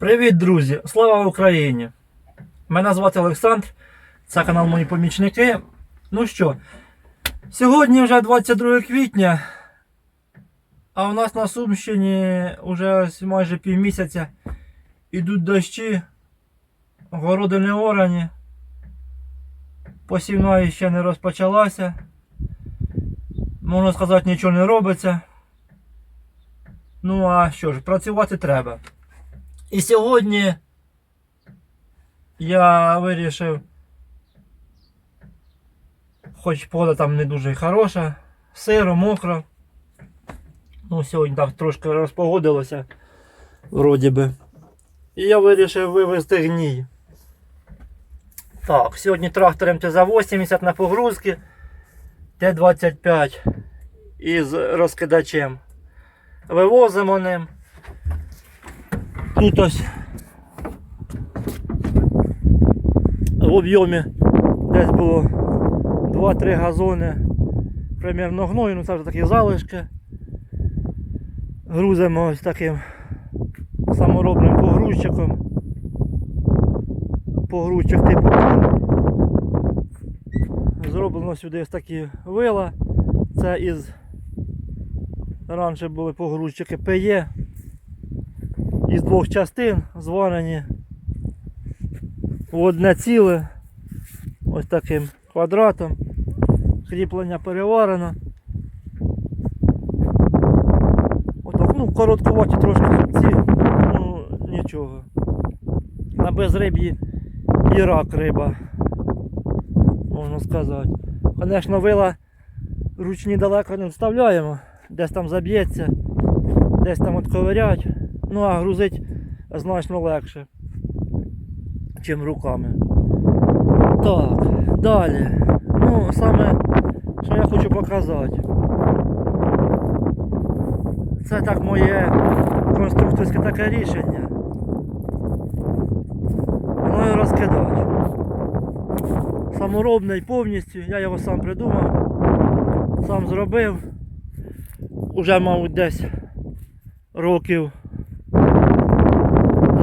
Привіт, друзі! Слава Україні! Мене звати Олександр, це канал Мої помічники. Ну що, сьогодні вже 22 квітня, а у нас на Сумщині вже майже півмісяця ідуть дощі, городи неорані, посівна ще не розпочалася. Можна сказати, нічого не робиться. Ну а що ж, працювати треба. І сьогодні я вирішив, хоч погода там не дуже хороша, сиро, мокро. Ну, сьогодні так трошки розпогодилося, вроді би. І я вирішив вивезти гній. Так, сьогодні трактором ТЗ-80 на погрузки Т-25 із розкидачем. Вивозимо ним. Тут ось в об'ємі десь було 2-3 газони примерно гною, ну це вже такі залишки. Грузимо ось таким саморобним погрузчиком. Погрузчик типу. Зроблено сюди ось такі вила. Це із раніше були погрузчики ПЕ із двох частин зварені в одне ціле ось таким квадратом. Кріплення переварено. Отак, ну, короткуваті трошки ці, ну нічого. На безриб'ї і рак риба, можна сказати. Звісно, вила ручні далеко не вставляємо, десь там заб'ється, десь там отковирять. Ну а грузить значно легше, чим руками. Так, далі. Ну, саме, що я хочу показати. Це так моє конструкторське таке рішення. Ну і розкидач. Саморобний повністю, я його сам придумав, сам зробив. Уже, мабуть, десь років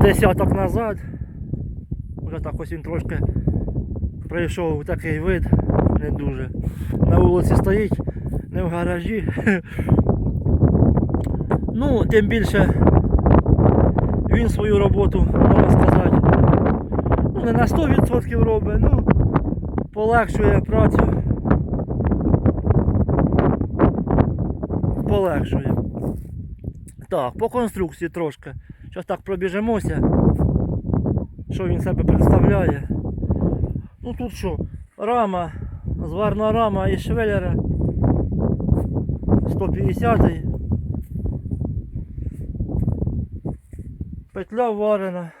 десяток назад. Вже так ось він трошки прийшов у такий вид, не дуже. На вулиці стоїть, не в гаражі. Ну, тим більше він свою роботу, можна сказати, ну не на 100% робить, ну полегшує працю. Полегшує. Так, по конструкції трошки. Зараз так пробіжимося. Що він себе представляє. Ну тут що? Рама, зварна рама із швеллера 150 Петля варена,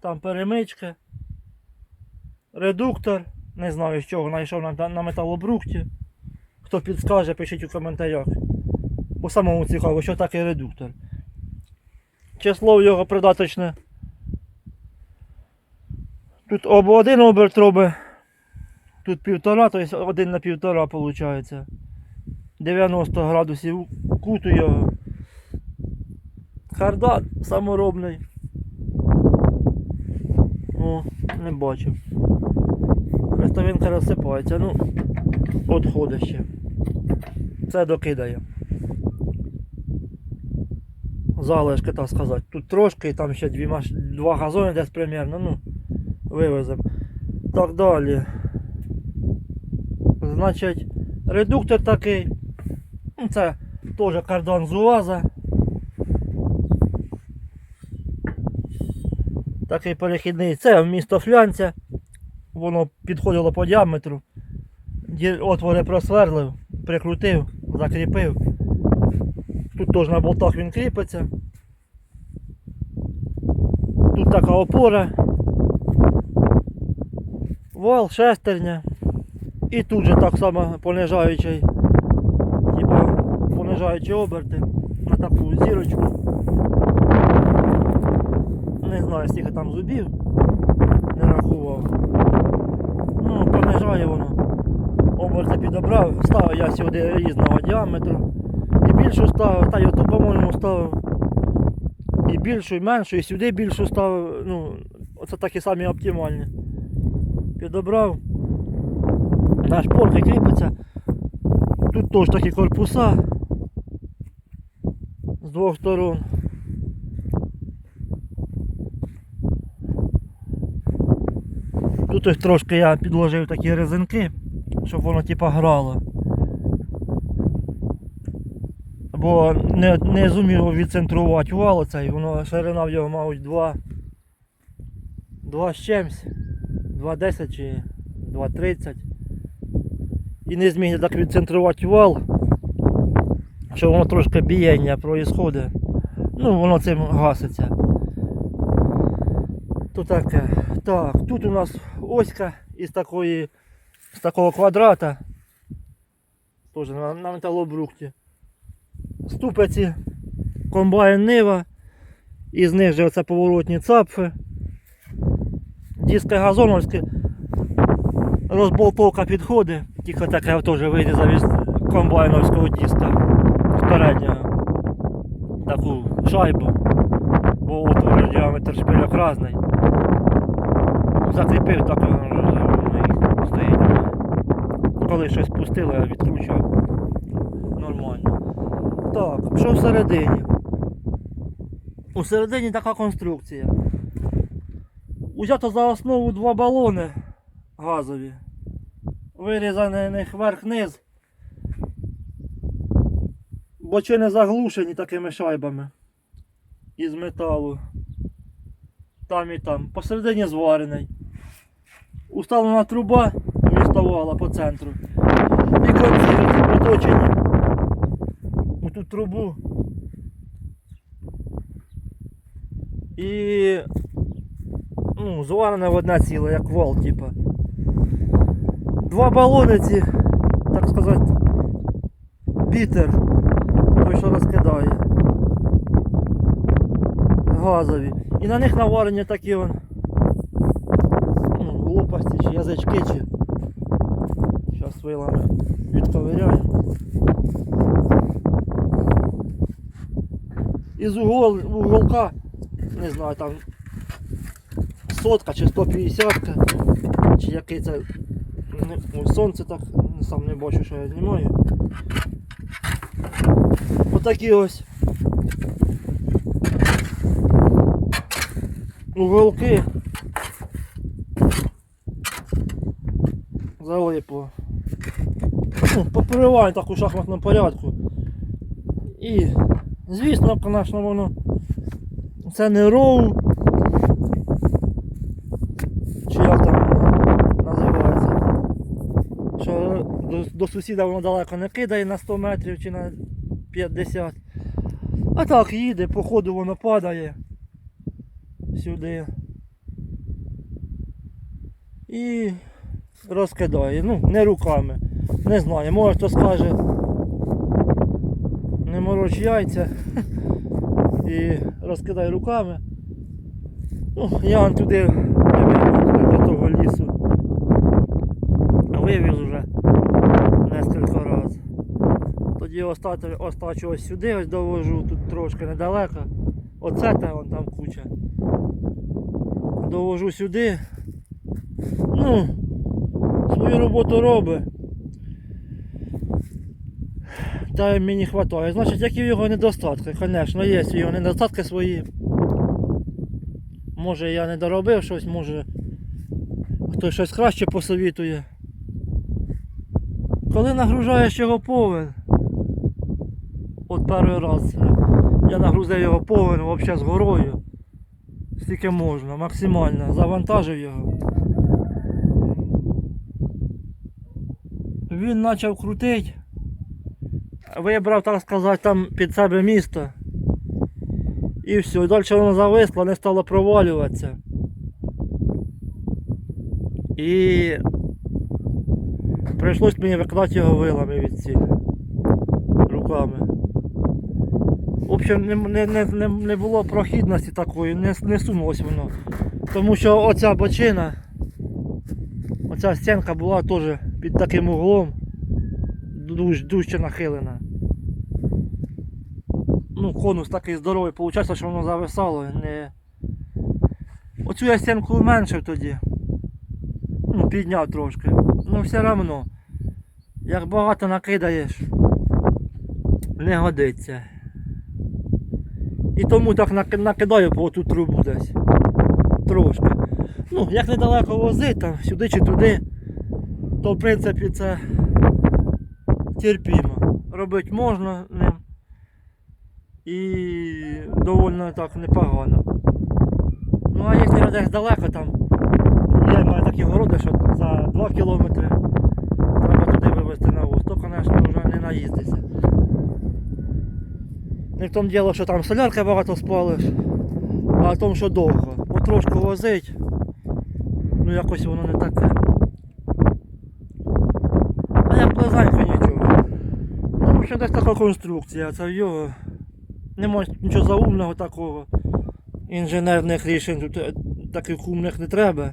там перемичка, редуктор, не знаю з чого знайшов на, на металобрухті. Хто підскаже, пишіть у коментарях. Бо самому цікаво, що таке редуктор. Число його придаточне. Тут об один оберт робить. Тут півтора, тобто один на півтора виходить. 90 градусів куту його. Кардан саморобний. О, не бачив. Хрестовинка розсипається, ну, отходить ще. Це докидає залишки, так сказати. Тут трошки, там ще дві два газони десь примерно, ну, вивеземо. Так далі. Значить, редуктор такий. Ну, Це теж кардан з УАЗа. Такий перехідний. Це вмісто флянця. Воно підходило по діаметру. Отвори просверлив, прикрутив, закріпив. Тут теж на болтах він кріпиться. Така опора. Вал, шестерня. І тут же так само понижаючий. Типа понижаючі оберти на таку зірочку. Не знаю, скільки там зубів. Не рахував. Ну, понижає воно. Оберти підобрав, ставив я сюди різного діаметру. І більшу ставив, та й оту, по-моєму, ставив. І більшу, і меншу, і сюди більшу ставив. Ну, оце такі самі оптимальні. Підобрав. На шпорки кріпиться. Тут теж такі корпуса з двох сторон. Тут ось трошки я підложив такі резинки, щоб воно типа грало. Бо не, не зумів відцентрувати вал оцей, воно ширина в його, мабуть, 2. 2 з чимсь. 2,10 чи 2,30. І не зміг так відцентрувати вал, що воно трошки бієння проїсходить. Ну, воно цим гаситься. То таке. Так, тут у нас оська із такої, з такого квадрата. Теж на, на металобрухті. Ступиці, комбайн нива. І з них же оце поворотні цапфи. Диски газоновські. Розболтовка підходить, тільки таке теж вирізав із комбайновського диска переднього. Таку шайбу. Бо от діаметр шпильок різний. Закріпив так воно стоїть. Коли щось пустило, я відкручував. Так, що всередині? У середині така конструкція. Узято за основу два балони газові. Вирізаний них верх-низ. Бочини заглушені такими шайбами. Із металу. Там і там. Посередині зварений. Уставлена труба виставала по центру. І конці ці проточені. Трубу. І ну, зварене в одне ціле, як вал, типа. Два балони ці, так сказати, бітер, той, що розкидає. Газові. І на них наварені такі он. Ну, чи язички чи. Зараз вилами відковиряємо. Із угол, уголка, не знаю, там сотка чи 150, чи який це не, сонце так сам не бачу, що я знімаю. Отакі ось уголки. Залипло. Ну, поприваю так у шахматному порядку. І, звісно, звісно, воно це не роу. Чи як там називається. Що до, до сусіда воно далеко не кидає на 100 метрів чи на 50. А так їде, по ходу воно падає сюди. І розкидає. Ну, не руками. Не знаю, може хто скаже. Не мороч яйця. І розкидай руками. Ну, я вон туди примерно до того лісу. Вивіз вже нескільки разів. Тоді остачу ось сюди ось довожу, тут трошки недалеко. Оце та вон там куча. Довожу сюди. Ну, свою роботу робить. Та мені вистачає. Значить, які його недостатки, звісно, є його недостатки свої. Може я не доробив щось, може хтось щось краще посовітує. Коли нагружаєш його повен, от перший раз е, я нагрузив його повен взагалі з горою. Скільки можна, максимально, завантажив його. Він почав крутити. Вибрав, так сказати, там під себе місто. І все, і далі воно зависло, не стало провалюватися. І прийшлось мені викладати його вилами від цілі. Руками. В общем, не, не, не, не, було прохідності такої, не, не сунулось воно. Тому що оця бочина, оця стінка була теж під таким углом, дуж, дужче нахилена. Ну, конус такий здоровий, виходить, що воно зависало. Не... Оцю я стінку уменшив тоді. Ну, підняв трошки. Ну все одно. Як багато накидаєш, не годиться. І тому так накидаю по ту трубу десь. Трошки. Ну, як недалеко возити, там, сюди чи туди, то в принципі це терпімо. Робити можна. І доволі так непогано. Ну а якщо десь далеко там, я маю такі городи, що за 2 кілометри треба туди вивезти на воз, то, звісно, вже не наїздиться. Не в тому діло, що там солярки багато спалиш, а в тому, що довго. Потрошку возить, ну якось воно не таке. А як близенько нічого. Ну, общем, десь така конструкція, це в його. Нема нічого заумного такого. Інженерних рішень тут е, таких умних не треба.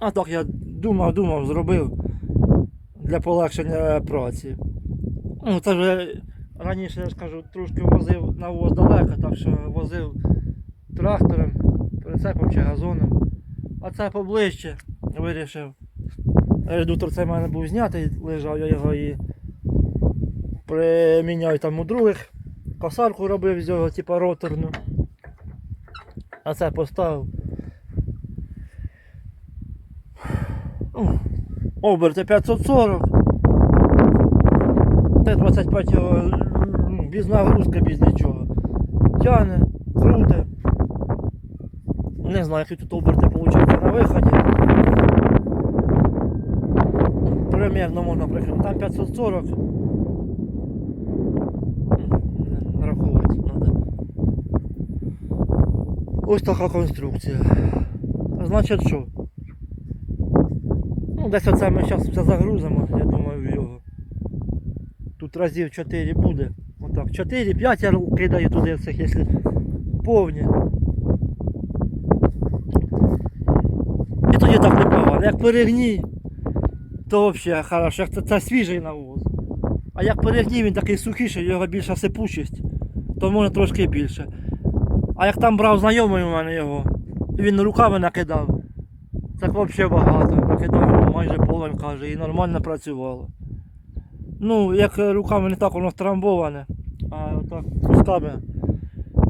А так я думав, думав, зробив для полегшення праці. Ну, це вже раніше, я ж трошки возив на воз далеко, так що возив трактором, прицепом чи газоном. А це поближче вирішив. Редуктор цей в мене був знятий, лежав, я його і приміняв там у других. Косарку робив з його, типу роторну. А це поставив. Оберти 540. Т-25 без нагрузки, без нічого. Тяне, круте. Не знаю, які тут оберти виходить на виході. Примерно можна прикинути. Там 540. Ось така конструкція. Значить що? Ну, десь оце ми зараз все загрузимо, я думаю, його. Тут разів 4 буде. Отак. 4-5 я кидаю туди цих, якщо повні. І тоді так непогано. Як перегній, то взагалі хорошо, це, це свіжий навоз. А як перегній, він такий сухіший, його більша сипучість, то можна трошки більше. А як там брав знайомий у мене його, він руками накидав. Так взагалі багато. Накидав майже половин каже, і нормально працювало. Ну, як руками не так воно втрамбоване, а так кусками.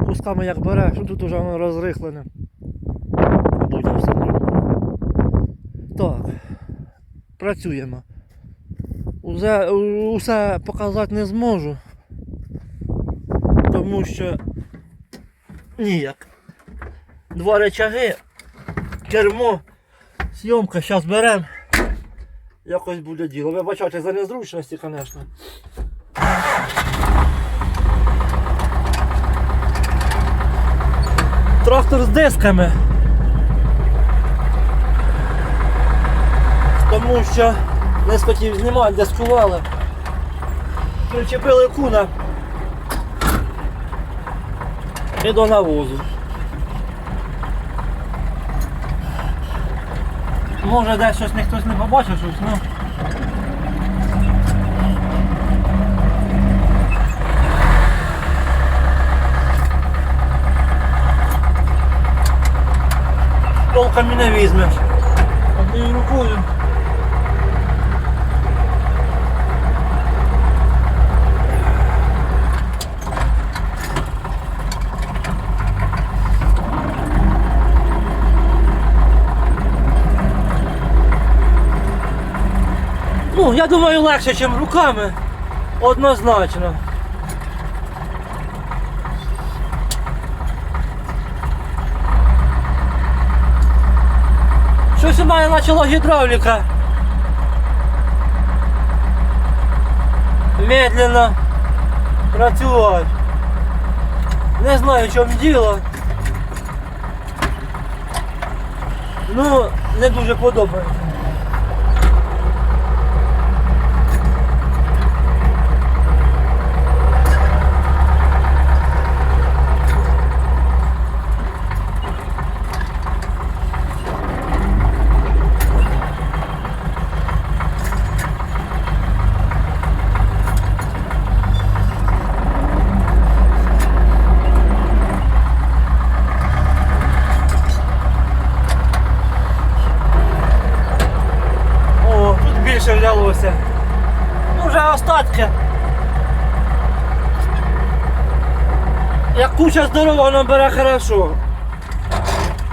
Кусками як береш, ну тут вже воно розрихлене. Буде все нормально. Так. Працюємо. Усе, усе показати не зможу. Тому що ніяк. Два речаги, кермо, зйомка, зараз беремо. Якось буде діло. Вибачайте за незручності, звісно. Трактор з дисками. Тому що не схотів знімати, дискували. Причепили куна. І до навозу. Може десь щось ніхто не побачив щось, ну. Толком і не візьмеш. Однією рукою. я думаю, легше, ніж руками. Однозначно. Щось у мене почала гідравліка. Медленно працювати. Не знаю, в чому діло. Ну, не дуже подобається. Більше взялося. Ну вже остатки. Як куча здорова, бере хорошо.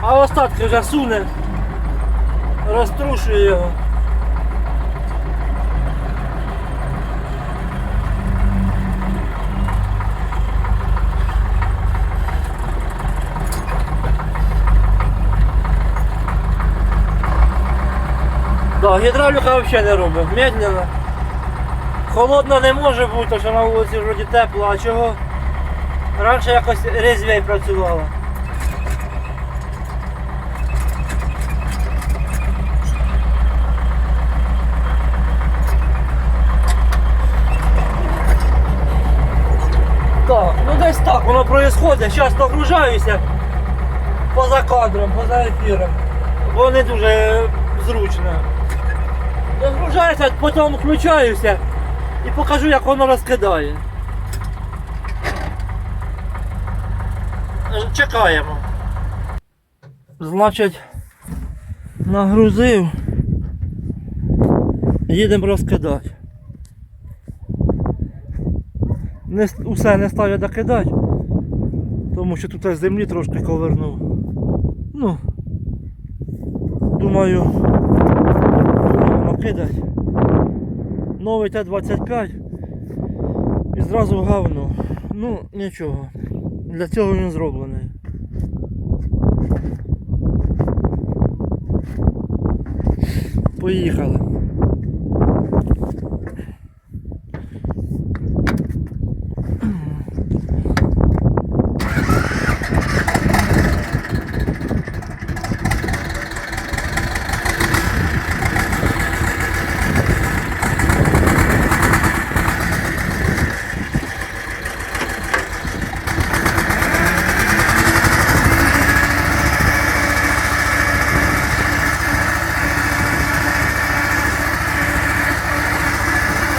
А остатки вже суне, розтрушує його. Да, гідравліка взагалі не робить, медленно. Холодно не може бути, тому що на вулиці вроді тепло, а чого? Раніше якось різвей працювала. Так, ну десь так воно відбувається. Зараз нагружаюся поза кадром, поза ефіром. Бо не дуже зручно. Розгружаюся, потім включаюся і покажу, як воно розкидає. Чекаємо. Значить, нагрузив. Їдемо розкидати. Не, усе не став докидати, тому що тут аж землі трошки ковернув. Ну, думаю, накидати. Новий Т-25 і зразу в говно. Ну, нічого. Для цього він зроблений. Поїхали.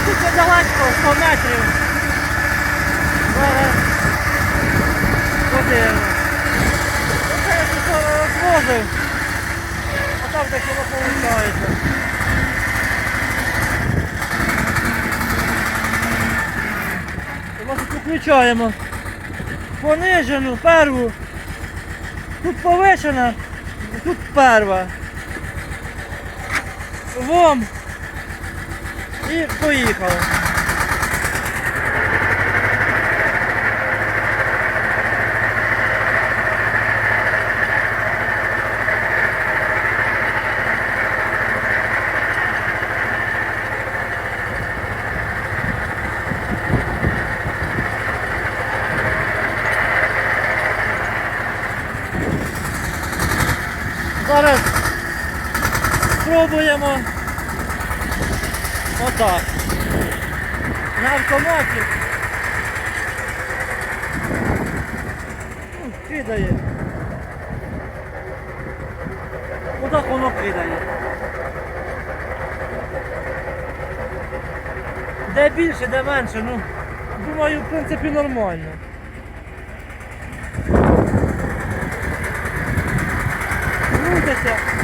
Тут недалеко, 100 метрів. Зараз подивимо. Оце я тут розвозив. А там таке воно виходить. Значить, включаємо понижену, перву. Тут повишена, тут перва. Вом. І поїхали. Зараз спробуємо отак. На автоматі. Ну, Кидає. Отак воно кидає. Де більше, де менше, ну, думаю, в принципі, нормально. 就这些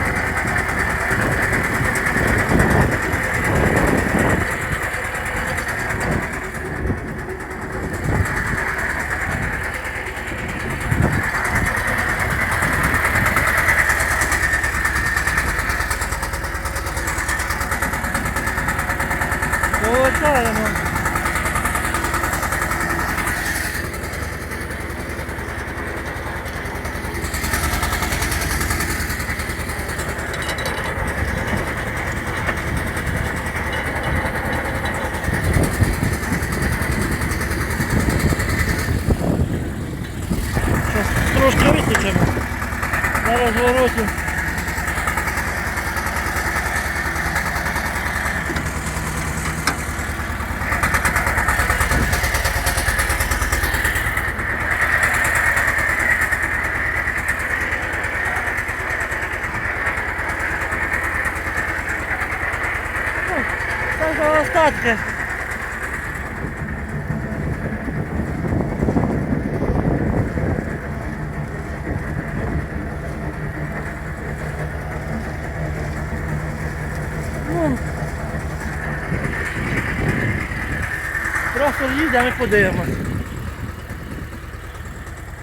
Їде, ми подивимось.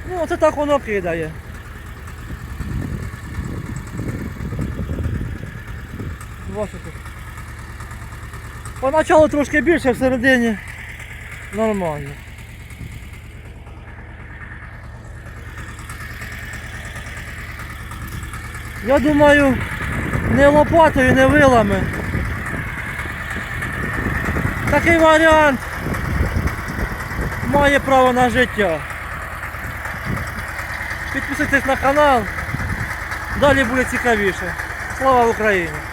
Ну, оце так воно кидає. Бачите. Поначалу трошки більше, всередині нормально. Я думаю, не лопатою, не вилами. Такий варіант має право на життя. Підписуйтесь на канал, далі буде цікавіше. Слава Україні!